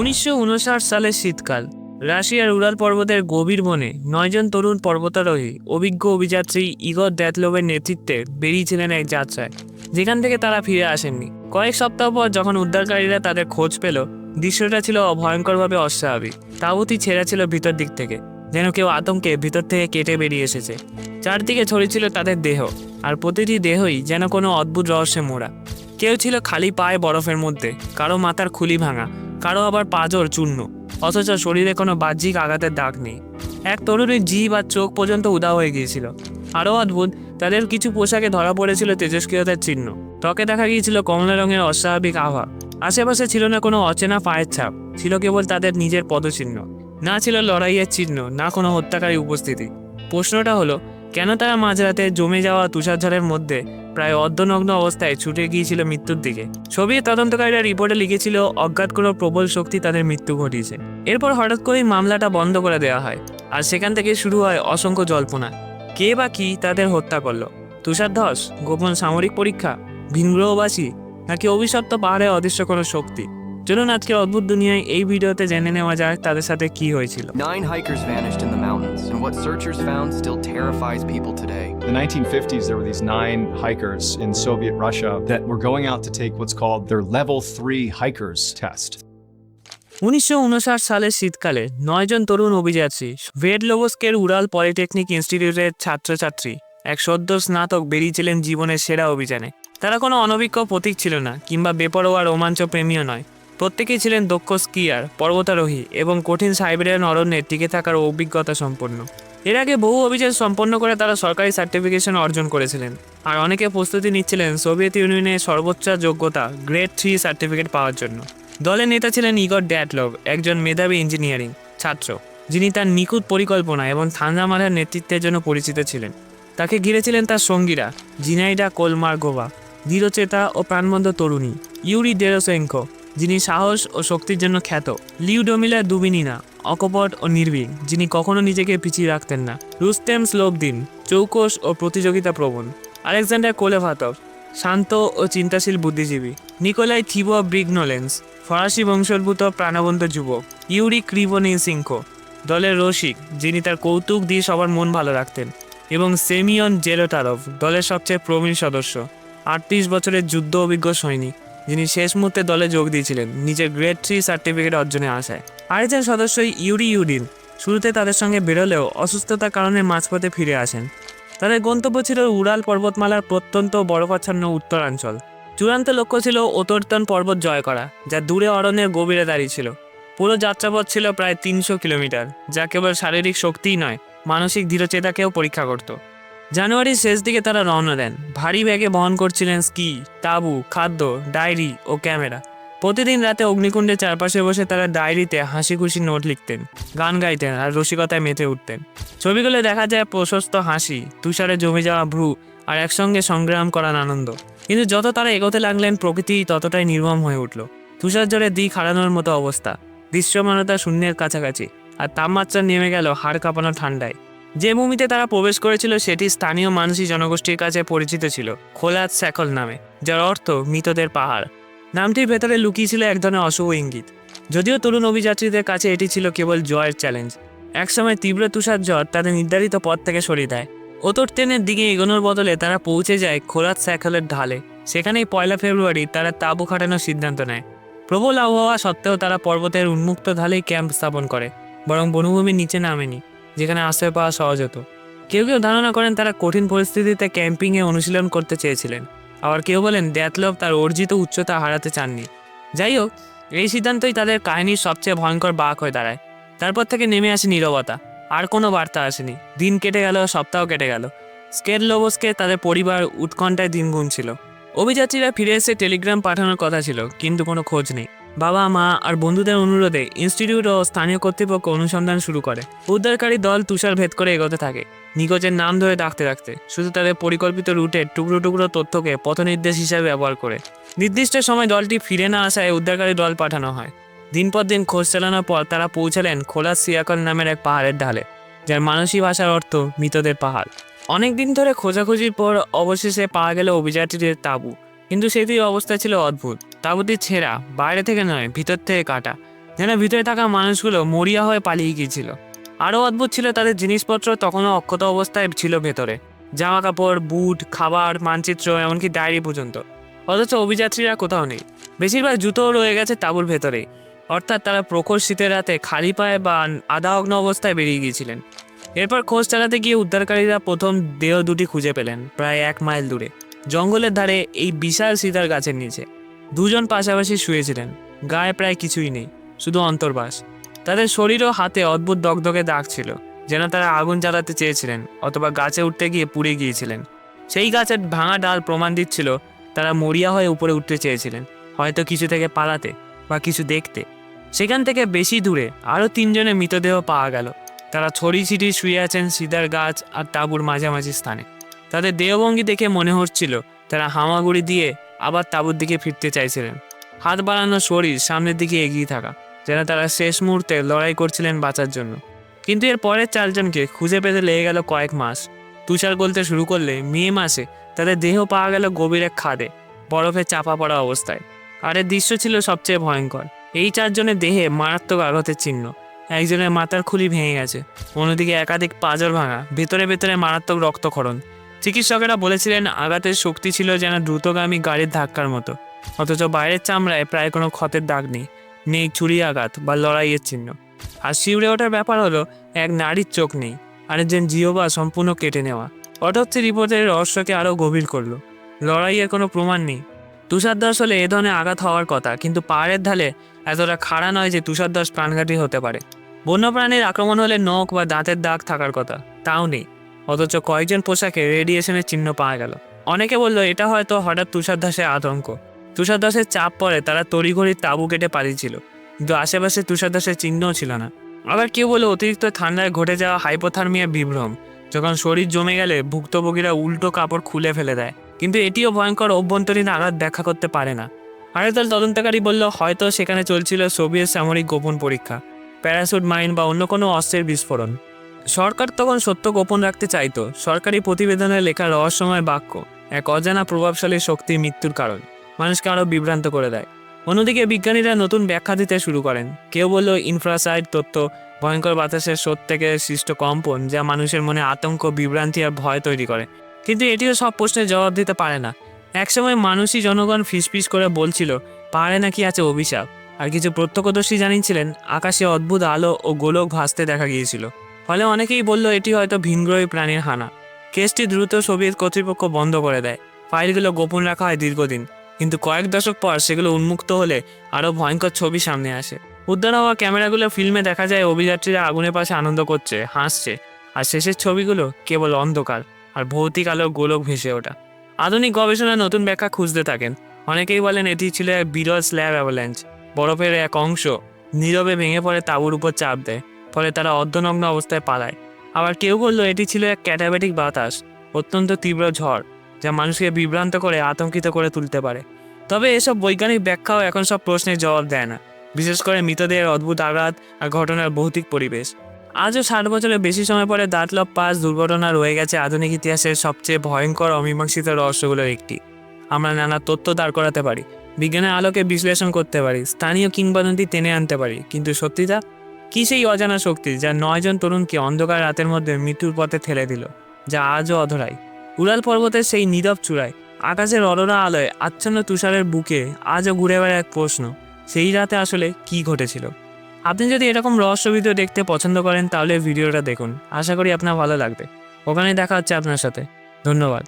উনিশশো উনষাট সালের শীতকাল। রাশিয়ার উড়াল পর্বতের গভীর বনে নয়জন তরুণ পর্বতারোহী অভিজ্ঞ অভিযাত্রী ইগর দ্যাতলোভের নেতৃত্বে বেরিয়েছিলেন এক যাত্রায়, যেখান থেকে তারা ফিরে আসেননি। কয়েক সপ্তাহ পর যখন উদ্ধারকারীরা তাদের খোঁজ পেল, দৃশ্যটা ছিল ভয়ঙ্করভাবে অস্বাভাবিক। তাবুতি ছেঁড়া ছিল ভিতর দিক থেকে, যেন কেউ আতঙ্কে ভিতর থেকে কেটে বেরিয়ে এসেছে। চারদিকে ছড়িয়েছিল তাদের দেহ, আর প্রতিটি দেহই যেন কোনো অদ্ভুত রহস্যে মোড়া। কেউ ছিল খালি পায়ে বরফের মধ্যে, কারও মাথার খুলি ভাঙা কারও আবার পাজর চূর্ণ, অথচ শরীরে কোনো বাহ্যিক আঘাতের দাগ নেই। এক তরুণীর জিভ আর চোখ পর্যন্ত উদা হয়ে গিয়েছিল। আরও অদ্ভুত, তাদের কিছু পোশাকে ধরা পড়েছিল তেজস্ক্রিয়তার চিহ্ন। ত্বকে দেখা গিয়েছিল কমলা রঙের অস্বাভাবিক আভা। আশেপাশে ছিল না কোনো অচেনা পায়ের ছাপ, ছিল কেবল তাদের নিজের পদচিহ্ন। না ছিল লড়াইয়ের চিহ্ন, না কোনো হত্যাকারী উপস্থিতি। প্রশ্নটা হলো কেন তারা মাঝরাতে জমে যাওয়া তুষারঝড়ের মধ্যে প্রায় অর্ধনগ্ন অবস্থায় ছুটে গিয়েছিল মৃত্যুর দিকে? সোভিয়েত তদন্তকারীরা রিপোর্টে লিখেছিল, অজ্ঞাত কোনো প্রবল শক্তি তাদের মৃত্যু ঘটিয়েছে। এরপর হঠাৎ করেই মামলাটা বন্ধ করে দেওয়া হয় আর সেখান থেকে শুরু হয় অসংখ্য জল্পনা। কে বা কি তাদের হত্যা করল? তুষার ধস গোপন সামরিক পরীক্ষা, ভিনগ্রহবাসী, নাকি অভিশপ্ত পাহাড়ে অদৃশ্য কোনো শক্তি? চলুন আজকের অদ্ভুত দুনিয়ায় এই ভিডিওতে জেনে নেওয়া যাক তাদের সাথে কি হয়েছিল। Mountains, and what searchers found still terrifies people today. In the 1950s, there were these nine hikers in Soviet Russia that were going out to take what's called their level three hikers test. উনিশশো উনষাট সালের শীতকালে নয়জন তরুণ অভিযাত্রী ভেডলোভস্কের উড়াল polytechnic ইনস্টিটিউটের ছাত্রছাত্রী এক সদ্য স্নাতক বেরিয়েছিলেন জীবনের সেরা অভিযানে তারা কোনো অনভিজ্ঞ প্রতীক ছিল না কিংবা বেপরোয়া রোমাঞ্চ প্রেমীয় নয় প্রত্যেকেই ছিলেন দক্ষ স্কিয়ার, পর্বতারোহী এবং কঠিন সাইবেরিয়ান অরণ্যে টিকে থাকার অভিজ্ঞতা সম্পন্ন। এর আগে বহু অভিযান সম্পন্ন করে তারা সরকারি সার্টিফিকেশন অর্জন করেছিলেন। আর অনেকে প্রস্তুতি নিচ্ছিলেন সোভিয়েত ইউনিয়নের সর্বোচ্চ যোগ্যতা, গ্রেড থ্রি সার্টিফিকেট পাওয়ার জন্য। দলের নেতা ছিলেন ইগর ড্যাটলভ একজন মেধাবী ইঞ্জিনিয়ারিং ছাত্র, যিনি তার নিখুঁত পরিকল্পনা এবং থান্দা মারার নেতৃত্বের জন্য পরিচিত ছিলেন। তাকে ঘিরেছিলেন তার সঙ্গীরা জিনাইডা কোলমার্গোভা দৃঢ়চেতা ও প্রাণবন্ত তরুণী, ইউরি ডেরোসেঙ্কো যিনি সাহস ও শক্তির জন্য খ্যাত। লিউডোমিলা দুবিনিনা, অকপট ও নির্ভীক, যিনি কখনো নিজেকে পিছিয়ে রাখতেন না। রুস্তেম স্লোবদিন চৌকস ও প্রতিযোগিতা প্রবণ আলেকজান্ডার কোলেভাতভ, শান্ত ও চিন্তাশীল বুদ্ধিজীবী। নিকোলাই থিবো ব্রিগনোলেন্স, ফরাসি বংশোদ্ভূত প্রাণবন্ত যুবক। ইউরি ক্রিভোনিসিঙ্কো দলের রসিক, যিনি তার কৌতুক দিয়ে সবার মন ভালো রাখতেন। এবং সেমিয়ন জেলোটারভ দলের সবচেয়ে প্রবীণ সদস্য। আটত্রিশ বছরের যুদ্ধ অভিজ্ঞ সৈনিক। যিনি শেষ মুহূর্তে দলে যোগ দিয়েছিলেন, নিজের গ্রেড থ্রি সার্টিফিকেট অর্জনে আসায় আরেকজন সদস্য ইউরি ইউডিন, শুরুতে তাদের সঙ্গে বেরোলেও অসুস্থতার কারণে মাঝপথে ফিরে আসেন। তাদের গন্তব্য ছিল উড়াল পর্বতমালার প্রত্যন্ত বরফাচ্ছন্ন উত্তরাঞ্চল। চূড়ান্ত লক্ষ্য ছিল অতর্তন পর্বত জয় করা, যা দূরে অরণ্যের গভীরে দাঁড়িয়ে ছিল। পুরো যাত্রাপথ ছিল প্রায় তিনশো কিলোমিটার, যা কেবল শারীরিক শক্তিই নয়, মানসিক দৃঢ়চেতাকেও পরীক্ষা করত। জানুয়ারির শেষ দিকে তারা রওনা দেন। ভারী ব্যাগে বহন করছিলেন স্কি, তাঁবু, খাদ্য, ডায়েরি ও ক্যামেরা। প্রতিদিন রাতে অগ্নিকুণ্ডের চারপাশে বসে তারা ডায়েরিতে হাসি খুশি নোট লিখতেন, গান গাইতেন আর রসিকতায় মেতে উঠতেন। ছবিগুলো দেখা যায় প্রশস্ত হাসি, তুষারে জমে যাওয়া ভ্রু আর একসঙ্গে সংগ্রাম করার আনন্দ। কিন্তু যত তারা এগোতে লাগলেন, প্রকৃতি ততটাই নির্মম হয়ে উঠল। তুষার জলে দিক হারানোর মতো অবস্থা। দৃশ্যমানতা শূন্যের কাছাকাছি। আর তাপমাত্রা নেমে গেল হাড় কাঁপানো ঠান্ডায়। যে ভূমিতে তারা প্রবেশ করেছিল সেটি স্থানীয় মানুষই জনগোষ্ঠীর কাছে পরিচিত ছিল, খোলাত স্যাকল নামে, যার অর্থ মৃতদের পাহাড়। নামটির ভেতরে লুকিয়ে ছিল এক ধরনের অশুভ ইঙ্গিত। যদিও তরুণ অভিযাত্রীদের কাছে এটি ছিল কেবল জয়ের চ্যালেঞ্জ। একসময় তীব্র তুষার জ্বর তাদের নির্ধারিত পথ থেকে সরিয়ে দেয়। ওতর ট্রেনের দিকে এগোনোর বদলে তারা পৌঁছে যায় খোলাত স্যাকলের ঢালে। সেখানেই পয়লা ফেব্রুয়ারি তারা তাঁবু খাটানোর সিদ্ধান্ত নেয়। প্রবল আবহাওয়া সত্ত্বেও তারা পর্বতের উন্মুক্ত ঢালেই ক্যাম্প স্থাপন করে, বরং বনভূমির নিচে নামেনি। যেখানে আশ্রয় পাওয়া সহজ হতো। কেউ কেউ ধারণা করেন তারা কঠিন পরিস্থিতিতে ক্যাম্পিংয়ে অনুশীলন করতে চেয়েছিলেন। আবার কেউ বলেন ড্যাথলভ তার অর্জিত উচ্চতা হারাতে চাননি। যাই হোক, এই সিদ্ধান্তই তাদের কাহিনীর সবচেয়ে ভয়ঙ্কর বাক হয়ে দাঁড়ায়। তারপর থেকে নেমে আসে নীরবতা। আর কোনো বার্তা আসেনি। দিন কেটে গেল, সপ্তাহ কেটে গেল। স্কেল লোবসকে তাদের পরিবার উৎকণ্ঠায় দিন গুনছিল অভিযাত্রীরা ফিরে এসে টেলিগ্রাম পাঠানোর কথা ছিল, কিন্তু কোনো খোঁজ নেই। বাবা মা আর বন্ধুদের অনুরোধে ইনস্টিটিউট ও স্থানীয় কর্তৃপক্ষ অনুসন্ধান শুরু করে। উদ্ধারকারী দল তুষার ভেদ করে এগোতে থাকে, নিখোঁজের নাম ধরে ডাকতে ডাকতে, শুধু তাদের পরিকল্পিত রুটের টুকরো টুকরো তথ্যকে পথনির্দেশ হিসাবে ব্যবহার করে। নির্দিষ্ট সময় দলটি ফিরে না আসায় উদ্ধারকারী দল পাঠানো হয়। দিন পর দিন খোঁজ চালানোর পর তারা পৌঁছালেন খোলা সিয়াকল নামের এক পাহাড়ের ঢালে, যার মানসী ভাষার অর্থ মৃতদের পাহাড়। অনেক দিন ধরে খোঁজাখুঁজির পর অবশেষে পাওয়া গেল অভিযাত্রীদের তাঁবু, কিন্তু সেটির অবস্থা ছিল অদ্ভুত। তাঁবুটি ছেঁড়া, বাইরে থেকে নয়, ভিতর থেকে কাটা। যেন ভিতরে থাকা মানুষগুলো মরিয়া হয়ে পালিয়ে গিয়েছিল। আরও অদ্ভুত ছিল তাদের জিনিসপত্র তখনও অক্ষত অবস্থায় ছিল ভেতরে। জামা কাপড় বুট, খাবার, মানচিত্র, এমনকি ডায়েরি পর্যন্ত। অথচ অভিযাত্রীরা কোথাও নেই। বেশিরভাগ জুতোও রয়ে গেছে তাঁবুর ভেতরেই। অর্থাৎ তারা প্রখর শীতের রাতে খালি পায়ে বা আধা অগ্ন অবস্থায় বেরিয়ে গিয়েছিলেন। এরপর খোঁজ চালাতে গিয়ে উদ্ধারকারীরা প্রথম দেহ দুটি খুঁজে পেলেন, প্রায় এক মাইল দূরে। জঙ্গলের ধারে এই বিশাল সিতার গাছের নিচে। দুজন পাশাপাশি শুয়েছিলেন। গায়ে প্রায় কিছুই নেই, শুধু অন্তর্বাস। তাদের শরীর ও হাতে অদ্ভুত দগদগে দাগ ছিল, যেন তারা আগুন জ্বালাতে চেয়েছিলেন অথবা গাছে উঠতে গিয়ে পুড়ে গিয়েছিলেন। সেই গাছের ভাঙা ডাল প্রমাণ দিচ্ছিল, তারা মরিয়া হয়ে উপরে উঠতে চেয়েছিলেন, হয়তো কিছু থেকে পালাতে বা কিছু দেখতে। সেখান থেকে বেশি দূরে আরও তিনজনের মৃতদেহ পাওয়া গেল। তারা ছড়ি ছিটি শুয়ে আছেন সিদার গাছ আর তাঁবুর মাঝামাঝি স্থানে। তাদের দেহভঙ্গি দেখে মনে হচ্ছিল, তারা হামাগুড়ি দিয়ে আবার তাঁবুর দিকে ফিরতে চাইছিলেন। হাত বাড়ানো শরীর সামনের দিকে এগিয়ে থাকা, যেন তারা শেষ মুহূর্তে লড়াই করছিলেন বাঁচার জন্য। কিন্তু এর পরের চারজনকে খুঁজে পেতে লেগে গেল কয়েক মাস। তুষার গলতে শুরু করলে মে মাসে তাদের দেহ পাওয়া গেল গভীর এক খাদে, বরফে চাপা পড়া অবস্থায়। আর এর দৃশ্য ছিল সবচেয়ে ভয়ঙ্কর। এই চারজনের দেহে মারাত্মক আঘাতের চিহ্ন। একজনের মাথার খুলি ভেঙে গেছে, অন্যদিকে একাধিক পাঁজর ভাঙা, ভেতরে ভেতরে মারাত্মক রক্তক্ষরণ। চিকিৎসকেরা বলেছিলেন আঘাতের শক্তি ছিল যেন দ্রুতগামী গাড়ির ধাক্কার মতো। অথচ বাইরের চামড়ায় প্রায় কোনো ক্ষতের দাগ নেই। নেই ছুরি আঘাত বা লড়াইয়ের চিহ্ন। আর শিউরে ওঠার ব্যাপার হলো, এক নারীর চোখ নেই আর আরেকজন জিওবা সম্পূর্ণ কেটে নেওয়া। অটোপসি রিপোর্টের রহস্যকে আরও গভীর করল। লড়াইয়ের কোনো প্রমাণ নেই। তুষারদাস হলে এ ধরনের আঘাত হওয়ার কথা, কিন্তু পাহাড়ের ঢালে এতটা খাড়া নয় যে তুষারদাস প্রাণঘাতী হতে পারে। বন্যপ্রাণীর আক্রমণ হলে নখ বা দাঁতের দাগ থাকার কথা, তাও নেই। অথচ কয়েকজন পোশাকে রেডিয়েশনের চিহ্ন পাওয়া গেল। অনেকে বলল, এটা হয়তো হঠাৎ তুষারদাসের আতঙ্ক। তুষারদাসের চাপ পড়ে তারা তড়িঘড়ি তাঁবু কেটে পালিয়েছিল কিন্তু আশেপাশে তুষারদাসের চিহ্নও ছিল না। আবার কেউ বলে অতিরিক্ত ঠান্ডায় ঘটে যাওয়া হাইপোথার্মিয়া বিভ্রম। যখন শরীর জমে গেলে ভুক্তভোগীরা উল্টো কাপড় খুলে ফেলে দেয়। কিন্তু এটিও ভয়ঙ্কর অভ্যন্তরীণ আঘাত দেখা করতে পারে না। আরেক দল তদন্তকারী বলল, হয়তো সেখানে চলছিল সোভিয়েত সামরিক গোপন পরীক্ষা, প্যারাসুট মাইন বা অন্য কোনো অস্ত্রের বিস্ফোরণ। সরকার তখন সত্য গোপন রাখতে চাইতো। সরকারি প্রতিবেদনে লেখা রহস্যময় বাক্য, এক অজানা প্রভাবশালী শক্তির মৃত্যুর কারণ। মানুষকে আরও বিভ্রান্ত করে দেয়। অন্যদিকে বিজ্ঞানীরা নতুন ব্যাখ্যা দিতে শুরু করেন। কেউ বলল, ইনফ্রাসাইড তথ্য ভয়ঙ্কর বাতাসের স্রোত থেকে সৃষ্ট কম্পন, যা মানুষের মনে আতঙ্ক, বিভ্রান্তি আর ভয় তৈরি করে। কিন্তু এটিও সব প্রশ্নের জবাব দিতে পারে না। একসময় মানুষই জনগণ ফিসফিস করে বলছিল, পাহাড়ে নাকি আছে অভিশাপ? আর কিছু প্রত্যক্ষদর্শী জানিয়েছিলেন, আকাশে অদ্ভুত আলো ও গোলক ভাসতে দেখা গিয়েছিল। ফলে অনেকেই বলল এটি হয়তো ভিনগ্রহী প্রাণীর হানা। কেসটি দ্রুত সোভিয়েত কর্তৃপক্ষ বন্ধ করে দেয়। ফাইলগুলো গোপন রাখা হয় দীর্ঘদিন। কিন্তু কয়েক দশক পর সেগুলো উন্মুক্ত হলে আরও ভয়ঙ্কর ছবি সামনে আসে। উদ্ধার হওয়া ক্যামেরাগুলো ফিল্মে দেখা যায় অভিযাত্রীরা আগুনের পাশে আনন্দ করছে, হাসছে। আর শেষের ছবিগুলো কেবল অন্ধকার আর ভৌতিক আলো গোলক ভেসে ওঠা। আধুনিক গবেষণা নতুন ব্যাখ্যা খুঁজতে থাকেন। অনেকেই বলেন এটি ছিল এক বিরল স্ল্যাব অ্যাভালাঞ্চ বরফের এক অংশ নীরবে ভেঙে পড়ে তাঁবুর উপর চাপ দেয়। ফলে তারা অর্ধনগ্ন অবস্থায় পালায়। আবার কেউ বলল এটি ছিল এক ক্যাটাবেটিক বাতাস, অত্যন্ত তীব্র ঝড়, যা মানুষকে বিভ্রান্ত করে, আতঙ্কিত করে তুলতে পারে। তবে এসব বৈজ্ঞানিক ব্যাখ্যাও এখন সব প্রশ্নের জবাব দেয় না, বিশেষ করে মৃতদেহের অদ্ভুত আঘাত আর ঘটনার ভৌতিক পরিবেশ। আজও ষাট বছরের বেশি সময় পরে দাঁতলব পাস দুর্ঘটনা রয়ে গেছে আধুনিক ইতিহাসের সবচেয়ে ভয়ঙ্কর অমীমাংসিত রহস্যগুলোর একটি। আমরা নানা তথ্য দাঁড় করাতে পারি, বিজ্ঞানের আলোকে বিশ্লেষণ করতে পারি, স্থানীয় কিংবদন্তি টেনে আনতে পারি, কিন্তু সত্যিটা কি সেই অজানা শক্তি যা নয়জন তরুণকে অন্ধকার রাতের মধ্যে মৃত্যুর পথে ঠেলে দিল, যা আজও অধরাই। উড়াল পর্বতের সেই নীরব চূড়ায়, আকাশের অরোরা আলোয় আচ্ছন্ন তুষারের বুকে আজও ঘুরে বেড়ায় এক প্রশ্ন, সেই রাতে আসলে কি ঘটেছিল? আপনি যদি এরকম রহস্য ভিডিও দেখতে পছন্দ করেন তাহলে ভিডিওটা দেখুন। আশা করি আপনার ভালো লাগবে। ওখানে দেখা হচ্ছে আপনার সাথে। ধন্যবাদ।